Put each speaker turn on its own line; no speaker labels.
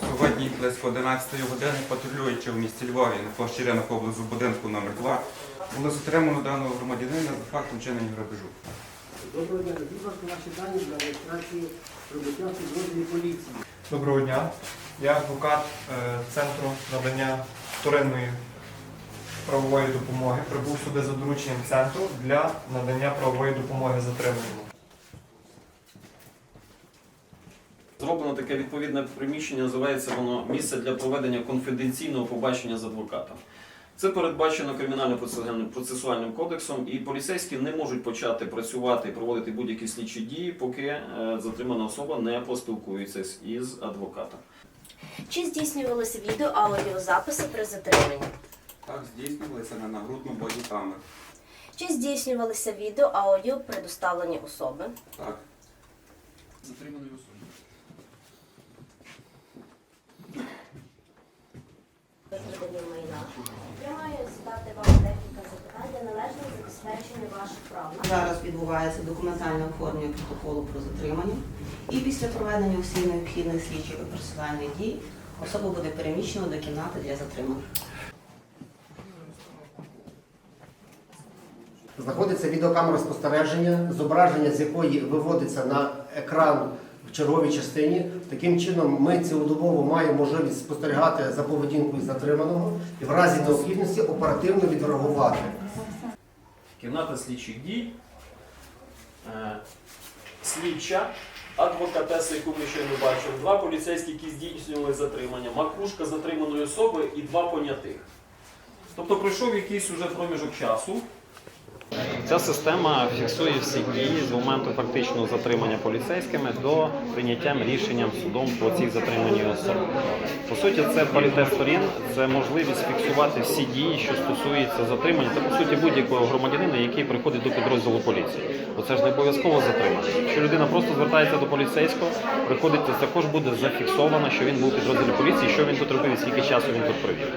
Сьогодні близько 11 години патрулюючи в місті Львові на площі ринок поблизу будинку номер 2 було затримано даного громадянина за фактом чинення грабежу.
Доброго дня, будь ласка, ваші дані для реєстрації прибуття підрозділі поліції.
Доброго дня. Я адвокат е, Центру надання вторинної правової допомоги. Прибув сюди за дорученням центру для надання правової допомоги затриманому.
Зроблено таке відповідне приміщення, називається воно місце для проведення конфіденційного побачення з адвокатом. Це передбачено кримінально-процесуальним кодексом, і поліцейські не можуть почати працювати і проводити будь-які слідчі дії, поки е, затримана особа не поспілкується із адвокатом.
Чи здійснювалися відео аудіозаписи при затриманні?
Так здійснювалися на нагрудну бодікамеру.
Чи здійснювалися відео аудіо при доставленні особи?
Так.
Затриманої особи.
Викрадення. Я маю задати вам декілька запитань для належного забезпечення ваших прав.
Зараз відбувається документальне оформлення протоколу про затримання. І після проведення всіх необхідних слідчих і процесуальних дій особа буде переміщена до кімнати для затримання.
Знаходиться відеокамера спостереження, зображення з якої виводиться на екран черговій частині. Таким чином, ми цілодобово маємо можливість спостерігати за поведінкою затриманого і в разі необхідності оперативно відреагувати.
Кімната слідчих дій, е, слідча, адвокатеса, яку ми щойно бачили, два поліцейські, які здійснювали затримання, макушка затриманої особи і два понятих. Тобто пройшов якийсь уже проміжок часу. Ця система фіксує всі дії з моменту фактичного затримання поліцейськими до прийняття рішенням судом по цій затриманій особі. По суті, це паритет це можливість фіксувати всі дії, що стосуються затримання, та по суті будь-якого громадянина, який приходить до підрозділу поліції. Бо це ж не обов'язково затримання. Якщо людина просто звертається до поліцейського, приходить, це також буде зафіксовано, що він був підрозділі поліції, що він тут робив і скільки часу він тут провів.